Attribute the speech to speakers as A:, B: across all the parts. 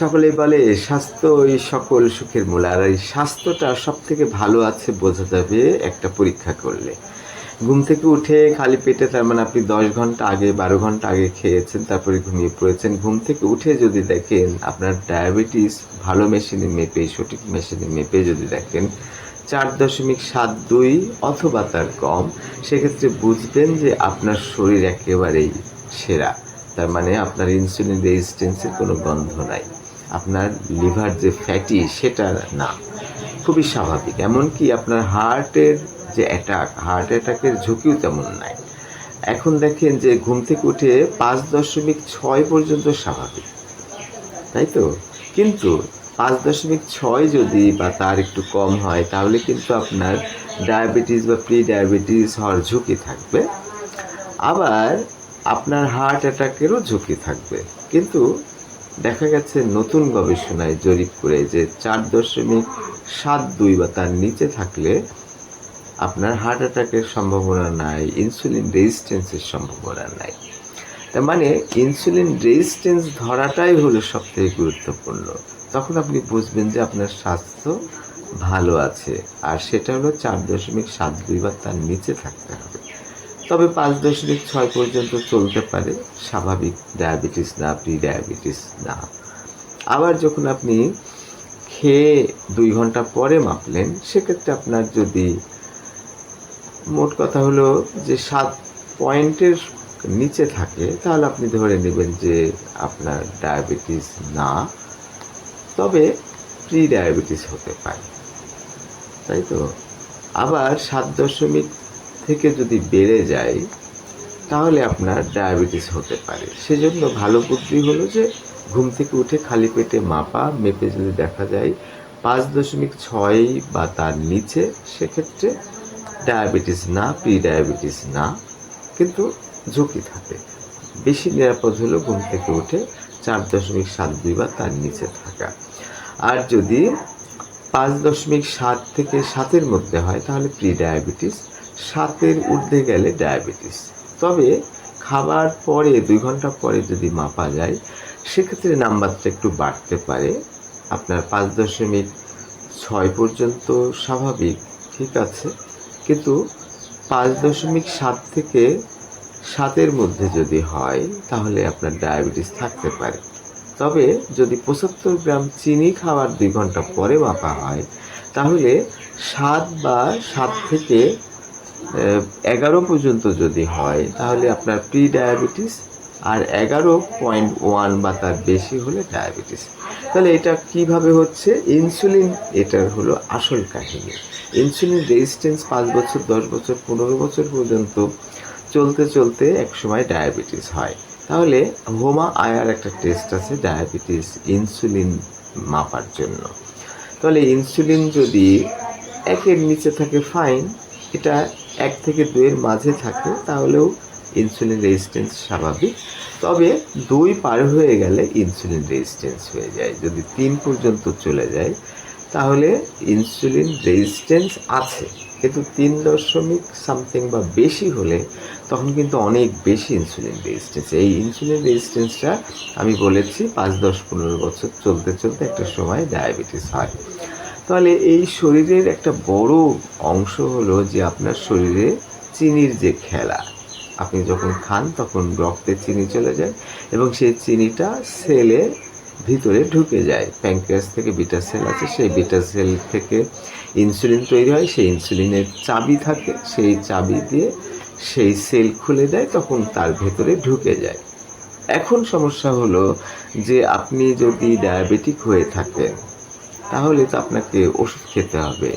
A: সকলেই বলে, স্বাস্থ্য ওই সকল সুখের মূল। আর এই স্বাস্থ্যটা সব থেকে ভালো আছে বোঝা যাবে একটা পরীক্ষা করলে। ঘুম থেকে উঠে খালি পেটে তার মানে আপনি দশ ঘণ্টা আগে, বারো ঘণ্টা আগে খেয়েছেন, তারপরে ঘুমিয়ে পড়েছেন। ঘুম থেকে উঠে যদি দেখেন আপনার ডায়াবেটিস ভালো মেশিনে মেপে, সঠিক মেশিনে মেপে যদি দেখেন, চার দশমিক সাত দুই অথবা তার কম, সেক্ষেত্রে বুঝবেন যে আপনার শরীর একেবারেই সেরা। তার মানে আপনার ইনসুলিন রেজিস্ট্যান্সের কোনো গন্ধ নাই। আপনার লিভার যে ফ্যাটি সেটা না। খুবই স্বাভাবিক। এমনকি আপনার হার্টের যে অ্যাটাক, হার্ট অ্যাটাকের ঝুঁকিও তেমন নাই। এখন দেখেন যে ঘুম থেকে উঠে পাঁচ দশমিক ছয় পর্যন্ত স্বাভাবিক। তাই তো? কিন্তু পাঁচ দশমিক ছয় যদি বা তার একটু কম হয়, তাহলে কিন্তু আপনার ডায়াবেটিস বা প্রি ডায়াবেটিস হওয়ার ঝুঁকি থাকবে। আবার আপনার হার্ট অ্যাটাকেরও ঝুঁকি থাকবে। কিন্তু দেখা গেছে নতুন গবেষণায় জরিপ করে যে চার দশমিক সাত দুই বা তার নিচে থাকলে আপনার হার্ট অ্যাটাকের সম্ভাবনা নাই, ইনসুলিন রেজিস্ট্যান্সের সম্ভাবনা নাই। তার মানে ইনসুলিন রেজিস্ট্যান্স ধরাটাই হলো সব থেকে গুরুত্বপূর্ণ। তখন আপনি বুঝবেন যে আপনার স্বাস্থ্য ভালো আছে, আর সেটা হলো চার দশমিক সাত দুই বা তার নিচে থাকতে হবে। তবে পাঁচ দশমিক ছয় পর্যন্ত চলতে পারে। স্বাভাবিক ডায়াবেটিস না প্রি ডায়াবেটিস না। আবার যখন আপনি খেয়ে দুই ঘণ্টা পরে মাপলেন, সেক্ষেত্রে আপনার যদি মোট কথা হলো যে সাত পয়েন্টের নিচে থাকে, তাহলে আপনি ধরে নেবেন যে আপনার ডায়াবেটিস না। তবে প্রি ডায়াবেটিস হতে পারে। তাই তো? আবার সাত দশমিক থেকে যদি বেড়ে যায়, তাহলে আপনার ডায়াবেটিস হতে পারে। সেজন্য ভালো বুদ্ধি হলো যে, ঘুম থেকে উঠে খালি পেটে মাপা, মেপে যদি দেখা যায় পাঁচ দশমিক ছয় বা তার নিচে, সেক্ষেত্রে ডায়াবেটিস না প্রি ডায়াবেটিস না, কিন্তু ঝুঁকি থাকে। বেশি নিরাপদ হলো ঘুম থেকে উঠে চার দশমিক সাত দুই বা তার নিচে থাকা। আর যদি পাঁচ দশমিক সাত থেকে সাতের মধ্যে হয়, তাহলে প্রি ডায়াবেটিস সাতের ঊর্ধ্বে গেলে ডায়াবেটিস। তবে খাবার পরে, দুই ঘণ্টা পরে যদি মাপা যায়, সেক্ষেত্রে নাম্বারটা একটু বাড়তে পারে। আপনার পাঁচ দশমিক ছয় পর্যন্ত স্বাভাবিক, ঠিক আছে? কিন্তু পাঁচ দশমিক সাত থেকে সাতের মধ্যে যদি হয়, তাহলে আপনার ডায়াবেটিস থাকতে পারে। তবে যদি পঁচাত্তর গ্রাম চিনি খাওয়ার দুই ঘণ্টা পরে মাপা হয়, তাহলে সাত বা সাত থেকে এগারো পর্যন্ত যদি হয়, তাহলে আপনার প্রি ডায়াবেটিস আর এগারো পয়েন্ট ওয়ান বা তার বেশি হলে ডায়াবেটিস তাহলে এটা কীভাবে হচ্ছে? ইনসুলিন এটার হলো আসল কাহিনী। ইনসুলিন রেজিস্ট্যান্স পাঁচ বছর, দশ বছর, পনেরো বছর পর্যন্ত চলতে চলতে একসময় ডায়াবেটিস হয়। তাহলে হোমা আয়ার একটা টেস্ট আছে ডায়াবেটিস ইনসুলিন মাপার জন্য। তাহলে ইনসুলিন যদি একের নিচে থাকে ফাইন এটা এক থেকে দুইয়ের মাঝে থাকে, তাহলেও ইনসুলিন রেজিস্ট্যান্স স্বাভাবিক। তবে দুই পার হয়ে গেলে ইনসুলিন রেজিস্ট্যান্স হয়ে যায়। যদি তিন পর্যন্ত চলে যায়, তাহলে ইনসুলিন রেজিস্ট্যান্স আছে। কিন্তু তিন দশমিক সামথিং বা বেশি হলে তখন কিন্তু অনেক বেশি ইনসুলিন রেজিস্ট্যান্স এই ইনসুলিন রেজিস্ট্যান্সটা আমি বলেছি, পাঁচ দশ পনেরো বছর চলতে চলতে একটা সময় ডায়াবেটিস হয়। তাহলে এই শরীরের একটা বড় অংশ হলো যে আপনার শরীরে চিনির যে খেলা, আপনি যখন খান তখন রক্তে চিনি চলে যায় এবং সেই চিনিটা সেলে ভিতরে ঢুকে যায়। প্যাঙ্ক্রিয়াস থেকে বিটা সেল আছে, সেই বিটা সেল থেকে ইনসুলিন তৈরি হয়, সেই ইনসুলিনের চাবি থাকে, সেই চাবি দিয়ে সেই সেল খুলে দেয়, তখন তার ভেতরে ঢুকে যায়। এখন সমস্যা হলো যে আপনি যদি ডায়াবেটিক হয়ে থাকেন তাহলে তো আপনাকে ওষুধ খেতে হবে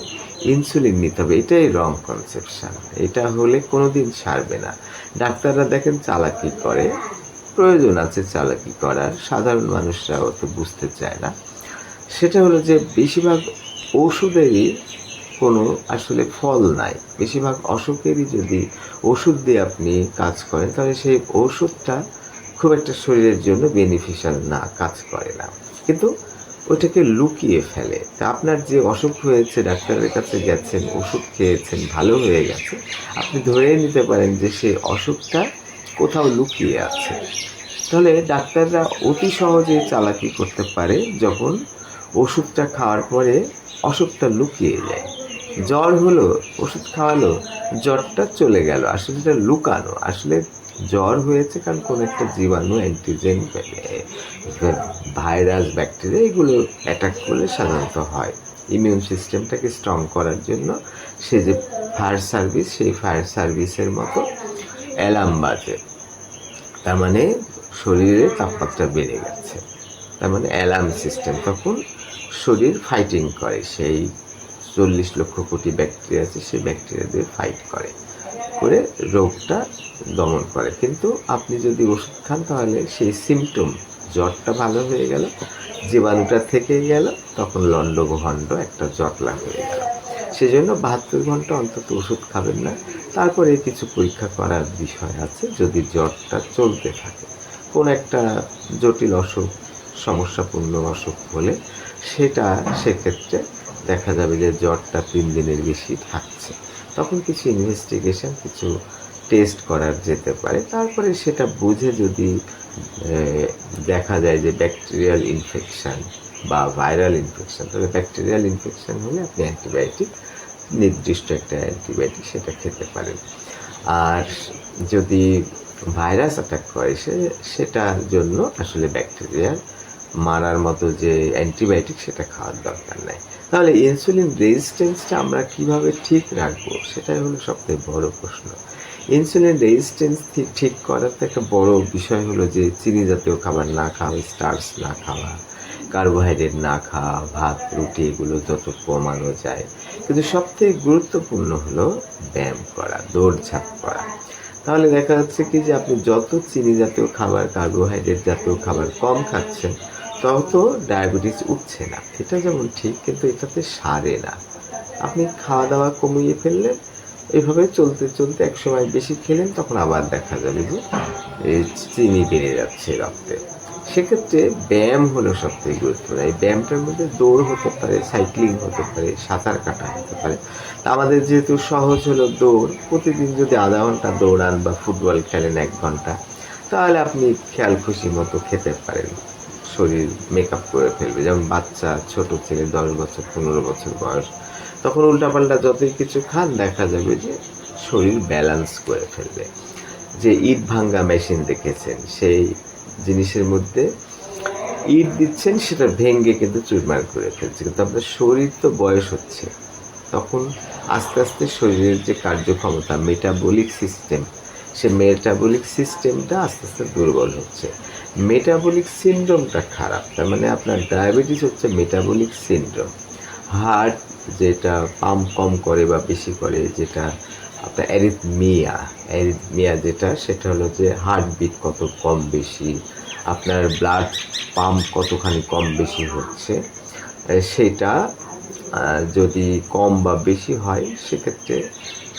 A: ইনসুলিন নিতে হবে, এটাই রং কনসেপশান এটা হলে কোনো দিন সারবে না। ডাক্তাররা দেখেন চালাকি করে, প্রয়োজন আছে চালাকি করার, সাধারণ মানুষরা অত বুঝতে চায় না। সেটা হলো যে বেশিরভাগ ওষুধেরই কোনো আসলে ফল নাই। বেশিরভাগ অসুখেরই যদি ওষুধ দিয়ে আপনি কাজ করেন, তাহলে সেই ওষুধটা খুব একটা শরীরের জন্য বেনিফিশিয়াল না, কাজ করে না। কিন্তু ওইটাকে লুকিয়ে ফেলে। তা আপনার যে অসুখ হয়েছে, ডাক্তারের কাছে গেছেন, ওষুধ খেয়েছেন, ভালো হয়ে গেছে, আপনি ধরে নিতে পারেন যে সেই অসুখটা কোথাও লুকিয়ে আছে। তাহলে ডাক্তাররা অতি সহজে চালাকি করতে পারে যখন ওষুধটা খাওয়ার পরে অসুখটা লুকিয়ে যায়। জ্বর হলো, ওষুধ খাওয়ালো, জ্বরটা চলে গেল, আসলে এটা লুকানো, আসলে জ্বর হয়েছে কারণ কোনো একটা জীবাণু অ্যান্টিজেন ভাইরাস ব্যাকটেরিয়া এগুলো অ্যাটাক করলে সাধারণত হয়। ইমিউন সিস্টেমটাকে স্ট্রং করার জন্য সে যে ফায়ার সার্ভিস সেই ফায়ার সার্ভিসের মতো অ্যালার্ম বাজে। তার মানে শরীরে তাপমাত্রা বেড়ে গেছে। তার মানে অ্যালার্ম সিস্টেম তখন শরীর ফাইটিং করে। সেই চল্লিশ লক্ষ কোটি ব্যাকটেরিয়া আছে, সেই ব্যাকটেরিয়া দিয়ে ফাইট করে। করে রোগটা দমন করে। কিন্তু আপনি যদি ওষুধ খান, তাহলে সেই সিমটম জ্বরটা ভালো হয়ে গেল, জীবাণুটা থেকে গেল, তখন লণ্ডভণ্ড একটা জটলা হয়ে গেল সেজন্য বাহাত্তর ঘণ্টা অন্তত ওষুধ খাবেন না। তারপরে কিছু পরীক্ষা করার বিষয় আছে, যদি জ্বরটা চলতে থাকে। কোন একটা জটিল অসুখ, সমস্যাপূর্ণ অসুখ হলে সেটা সেক্ষেত্রে দেখা যাবে যে জ্বরটা তিন দিনের বেশি থাকছে। তখন কিছু ইনভেস্টিগেশন কিছু টেস্ট করার যেতে পারে। তারপরে সেটা বুঝে যদি দেখা যায় যে ব্যাকটেরিয়াল ইনফেকশান বা ভাইরাল ইনফেকশান তবে ব্যাকটেরিয়াল ইনফেকশান হলে আপনি অ্যান্টিবায়োটিক নির্দিষ্ট একটা অ্যান্টিবায়োটিক সেটা খেতে পারেন। আর যদি ভাইরাস অ্যাটাক করে, সে, সেটার জন্য আসলে ব্যাকটেরিয়ার মারার মতো যে অ্যান্টিবায়োটিক সেটা খাওয়ার দরকার নাই। তাহলে ইনসুলিন রেজিস্ট্যান্সটা আমরা কীভাবে ঠিক রাখব, সেটাই হলো সবথেকে বড় প্রশ্ন। ইনসুলিন রেজিস্ট্যান্স ঠিক করার তো একটা বড় বিষয় হলো যে চিনি জাতীয় খাবার না খাওয়া স্টার্স না খাওয়া কার্বোহাইড্রেট না খাওয়া, ভাত, রুটি এগুলো যত কমানো যায়। কিন্তু সবথেকে গুরুত্বপূর্ণ হলো ব্যায়াম করা, দৌড়ঝাঁপ করা। তাহলে দেখা যাচ্ছে কি যে আপনি যত চিনি জাতীয় খাবার কার্বোহাইড্রেট জাতীয় খাবার কম খাচ্ছেন, তত ডায়াবেটিস উঠছে না। এটা যেমন ঠিক, কিন্তু এটাতে সারে না। আপনি খাওয়া দাওয়া কমিয়ে ফেললেন এভাবে চলতে চলতে এক সময় বেশি খেলেন, তখন আবার দেখা যাবে যে চিনি বেড়ে যাচ্ছে রক্তে। সেক্ষেত্রে ব্যায়াম হলো সবথেকে গুরুত্বপূর্ণ। এই ব্যায়ামটার মধ্যে দৌড় হতে পারে, সাইক্লিং হতে পারে, সাঁতার কাটা হতে পারে। আমাদের যেহেতু সহজ হলো দৌড়, প্রতিদিন যদি আধা ঘণ্টা দৌড়ান বা ফুটবল খেলেন এক ঘণ্টা, তাহলে আপনি খেয়াল খুশি মতো খেতে পারেন। শরীর মেকআপ করে ফেলবে। যেমন বাচ্চা, ছোট ছেলে, দশ বছর, পনেরো বছর বয়স তখন উল্টাপাল্টা যতই কিছু খান, দেখা যাবে যে শরীর ব্যালেন্স করে ফেলবে। যে ইট ভাঙ্গা মেশিন দেখেছেন, সেই জিনিসের মধ্যে ইট দিচ্ছেন, সেটা ভেঙ্গে কিন্তু চুরমার করে ফেলছে। কিন্তু আপনার শরীর তো বয়স হচ্ছে। তখন আস্তে আস্তে শরীরের যে কার্যক্ষমতা মেটাবলিক সিস্টেম সে মেটাবলিক সিস্টেমটা আস্তে আস্তে দুর্বল হচ্ছে। মেটাবলিক সিন্ড্রোমটা খারাপ, তার মানে আপনার ডায়াবেটিস হচ্ছে মেটাবলিক সিন্ড্রোম হার্ট যেটা পাম্প কম করে বা বেশি করে, যেটা আপনার অ্যারিথমিয়া অ্যারিথমিয়া যেটা, সেটা হলো যে হার্টবিট কত কম বেশি, আপনার ব্লাড পাম্প কতখানি কম বেশি হচ্ছে সেটা যদি কম বা বেশি হয়, সেক্ষেত্রে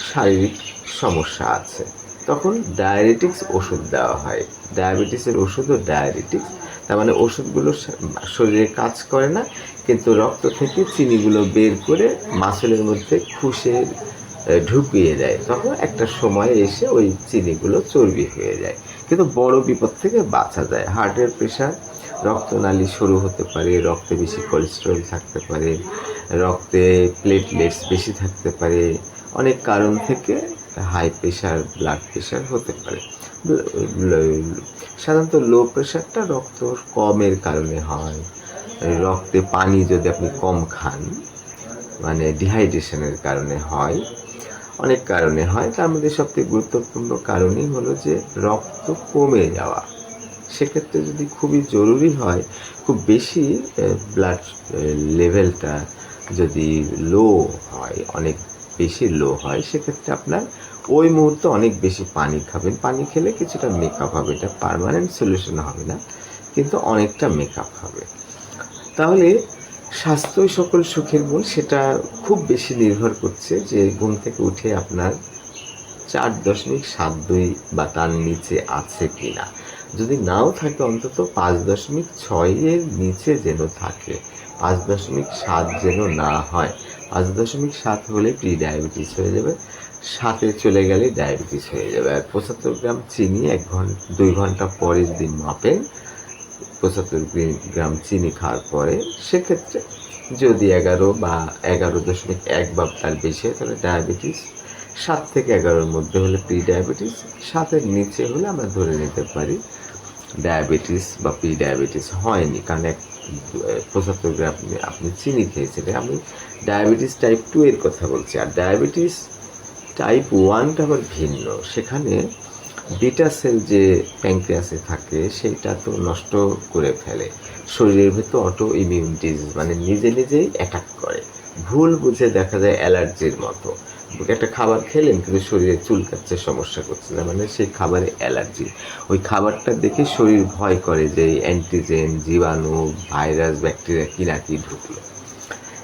A: শারীরিক সমস্যা আছে। তখন ডায়াবেটিক্স ওষুধ দেওয়া হয়। ডায়াবেটিসের ওষুধও ডায়াবেটিক্স তার মানে ওষুধগুলো শরীরে কাজ করে না, কিন্তু রক্ত থেকে চিনিগুলো বের করে মাসেলের মধ্যে খুশে ঢুকিয়ে দেয়। তখন একটা সময় এসে ওই চিনিগুলো চর্বি হয়ে যায়। কিন্তু বড় বিপদ থেকে বাঁচা যায়। হার্টের প্রেশার রক্তনালী সরু হতে পারে, রক্তে বেশি কোলেস্ট্রল থাকতে পারে, রক্তে প্লেটলেটস বেশি থাকতে পারে, অনেক কারণ থেকে হাই প্রেশার ব্লাড প্রেশার হতে পারে। সাধারণত লো প্রেশারটা রক্ত কমের কারণে হয়। রক্তে পানি যদি আপনি কম খান মানে ডিহাইড্রেশনের কারণে হয়, অনেক কারণে হয়, তার মধ্যে সবথেকে গুরুত্বপূর্ণ কারণই হলো যে রক্ত কমে যাওয়া। সেক্ষেত্রে যদি খুবই জরুরি হয়, খুব বেশি ব্লাড লেভেলটা যদি লো হয়, অনেক বেশি লো হয়, সেক্ষেত্রে আপনার ওই মুহূর্তে অনেক বেশি পানি খাবেন। পানি খেলে কিছুটা মেকআপ হবে, এটা পারমানেন্ট সলিউশন হবে না, কিন্তু অনেকটা মেকআপ হবে। তাহলে স্বাস্থ্যই সকল সুখের মূল, সেটা খুব বেশি নির্ভর করছে যে ঘুম থেকে উঠে আপনার চার দশমিক সাত দুই বা তার নিচে আছে কি না যদি নাও থাকে অন্তত পাঁচ দশমিক ছয়ের নিচে যেন থাকে পাঁচ দশমিক সাত যেন না হয়। পাঁচ দশমিক সাত হলে প্রি ডায়াবেটিস হয়ে যাবে। সাথে চলে গেলে ডায়াবেটিস হয়ে যাবে। আর পঁচাত্তর গ্রাম চিনি এক ঘণ্টা দুই ঘণ্টা পরের দিন মাপেন পঁচাত্তর গ্রাম চিনি খাওয়ার পরে সেক্ষেত্রে যদি এগারো বা এগারো দশমিক এক বা তার বেশি হয় তাহলে ডায়াবেটিস। সাত থেকে এগারোর মধ্যে হলে প্রি ডায়াবেটিস। সাতের নিচে হলে আমরা ধরে নিতে পারি ডায়াবেটিস বা প্রি ডায়াবেটিস হয়নি। কারণ এক পঁচাত্তর গ্রাম আপনি চিনি খেয়েছিলেন আমি ডায়াবেটিস টাইপ টু এর কথা বলছি। আর ডায়াবেটিস টাইপ ওয়ানটা আবার ভিন্ন। সেখানে বিটা সেল যে প্যাঙ্ক্রিয়াসে থাকে, সেইটা তো নষ্ট করে ফেলে। শরীরের ভেতর অটো ইমিউন ডিজিজ মানে নিজে নিজেই অ্যাটাক করে। ভুল বুঝে দেখা যায় অ্যালার্জির মতো। একটা খাবার খেলেন, কিন্তু শরীরে চুলকাচ্ছে, সমস্যা করছে। না মানে সেই খাবারে অ্যালার্জি। ওই খাবারটা দেখে শরীর ভয় করে যে অ্যান্টিজেন জীবাণু, ভাইরাস, ব্যাকটেরিয়া কি না কি ঢুকলো।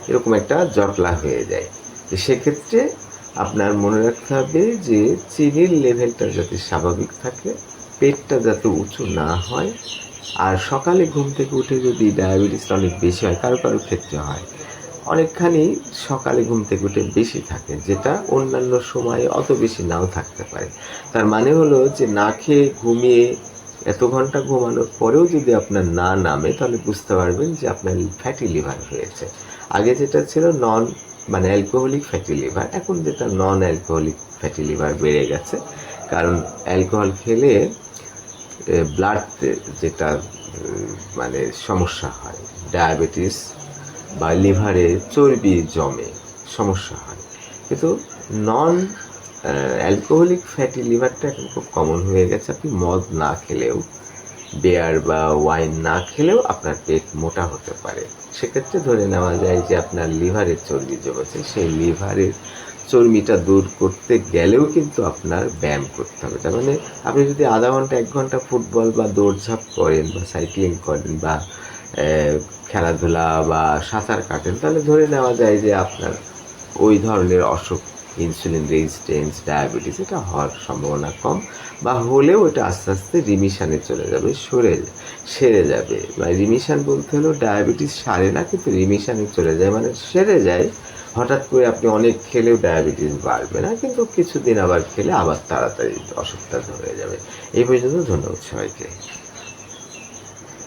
A: এরকম একটা জটলা হয়ে যায়। তো সেক্ষেত্রে আপনার মনে রাখতে হবে যে চিনির লেভেলটা যাতে স্বাভাবিক থাকে, পেটটা যাতে উঁচু না হয়, আর সকালে ঘুম থেকে উঠে যদি ডায়াবেটিসটা অনেক বেশি হয়, কারও কারও ক্ষেত্রে হয় অনেকখানি সকালে ঘুম থেকে উঠে বেশি থাকে, যেটা অন্যান্য সময়ে অত বেশি নাও থাকতে পারে। তার মানে হলো যে না খেয়ে ঘুমিয়ে এত ঘণ্টা ঘুমানোর পরেও যদি আপনার না নামে, তাহলে বুঝতে পারবেন যে আপনার ফ্যাটি লিভার হয়েছে। আগে যেটা ছিল নন মানে অ্যালকোহলিক ফ্যাটি লিভার এখন যেটা নন অ্যালকোহলিক ফ্যাটি লিভার বেড়ে গেছে। কারণ অ্যালকোহল খেলে ব্লাড যেটা মানে সমস্যা হয়। ডায়াবেটিস বা লিভারে চর্বি জমে, সমস্যা হয়। কিন্তু নন অ্যালকোহলিক ফ্যাটি লিভারটা এখন খুব কমন হয়ে গেছে। আপনি মদ না খেলেও বেয়ার বা ওয়াইন না খেলেও আপনার পেট মোটা হতে পারে। সেক্ষেত্রে ধরে নেওয়া যায় যে আপনার লিভারের চর্বি জমেছে। সেই লিভারের চর্বিটা দূর করতে গেলেও কিন্তু আপনার ব্যায়াম করতে হবে। তার মানে আপনি যদি আধা ঘণ্টা, এক ঘণ্টা ফুটবল বা দৌড়ঝাঁপ করেন বা সাইক্লিং করেন বা খেলাধুলা বা সাঁতার কাটেন, তাহলে ধরে নেওয়া যায় যে আপনার ওই ধরনের অসুখ ইনসুলিন রেজিস্টেন্স ডায়াবেটিস এটা হওয়ার সম্ভাবনা কম বা হলেও ওটা আস্তে আস্তে রিমিশানে চলে যাবে, সরে, সেরে যাবে। মানে রিমিশান বলতে হলো ডায়াবেটিস সারে না, কিন্তু রিমিশানে চলে যায় মানে সেরে যায়। হঠাৎ করে আপনি অনেক খেলেও ডায়াবেটিস বাড়বে না, কিন্তু কিছুদিন আবার খেলে আবার তাড়াতাড়ি অসুখটা ধরে যাবে। এই পর্যন্ত ধন্যবাদ সবাইকে।